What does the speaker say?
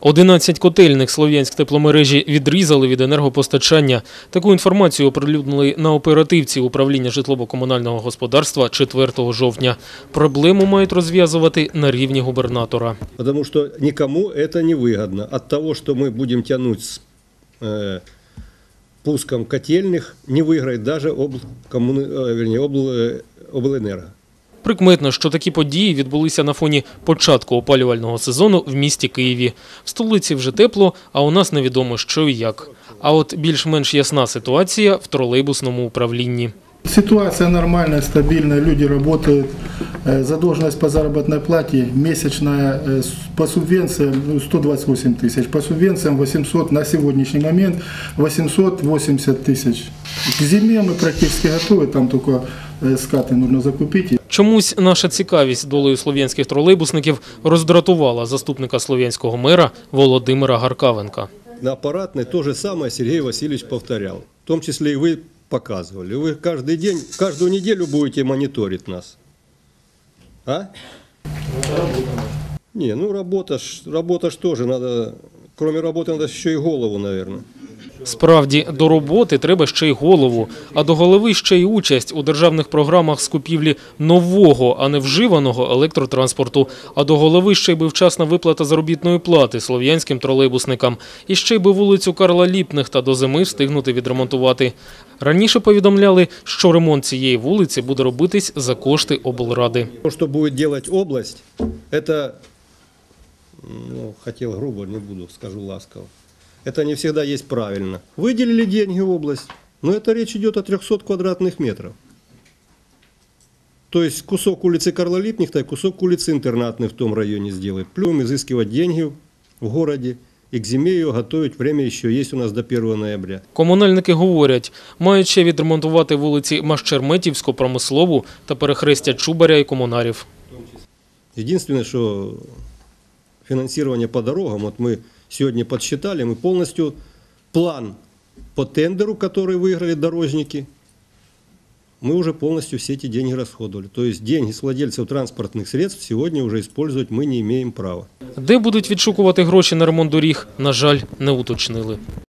11 котельних Слов'янськ тепломережі відрізали від енергопостачання. Таку інформацію оприлюднили на оперативці управління житлово-комунального господарства 4 жовтня. Проблему мають розв'язувати на рівні губернатора. Потому что никому это не выгодно. От того, что мы будем тянуть с э, пуском котельных, не выиграет даже обл, коммуни- э, вернее, обл, э, облэнерго. Прикметно, що такі події відбулися на фоні початку опалювального сезону в місті Києві. В столиці вже тепло, а у нас невідомо що і як. А от більш-менш ясна ситуація в тролейбусному управлінні. Ситуація нормальна, стабільна, люди работают. Э, Задолженность по заработной плате месячная э, с- по субвенциям ну, 128 тысяч, по субвенциям 800, на сегодняшний момент 880 тысяч. К зиме мы практически готовы, там только э, скаты нужно закупить. Чомусь наша цікавість долею слов'янських тролейбусників роздратувала заступника слов'янського мера Володимира Гаркавенка. На аппаратной то же самое Сергей Васильевич повторял. В том числе и вы показывали. Вы каждый день, каждую неделю будете мониторить нас. А? Не, ну работа ж, работа ж тоже надо, кроме работы надо еще и голову, наверное. Справді, до роботи треба ще й голову, а до голови ще й участь у державних програмах з купівлі нового, а не вживаного електротранспорту, а до голови ще й би вчасна виплата заробітної плати слов'янським тролейбусникам, і ще й би вулицю Карла Ліпнехта до зими встигнути відремонтувати. Раніше повідомляли, що ремонт цієї вулиці буде робитись за кошти облради. То, что будет делать область, это, ну, хотел грубо, не буду, скажу ласково Это не всегда есть правильно. Выделили деньги в область, но это речь идет о 300 квадратных метров. То есть кусок улицы Карла Липнихта и кусок улицы Интернатной в том районе сделать. Плюс изыскивать деньги в городе и к зиме ее готовить. Время еще есть у нас до 1 ноября. Комунальники говорять, мають ще відремонтувати вулиці Машчерметівську, Промислову та перехрестя Чубаря і Комунарів. Единственное, что финансирование по дорогам, вот мы сегодня подсчитали, мы полностью план по тендеру, который выиграли дорожники, мы уже полностью все эти деньги расходовали. То есть деньги с владельцев транспортных средств сегодня уже использовать мы не имеем права. Де будуть відшукувати гроші на ремонт доріг, на жаль, не уточнили.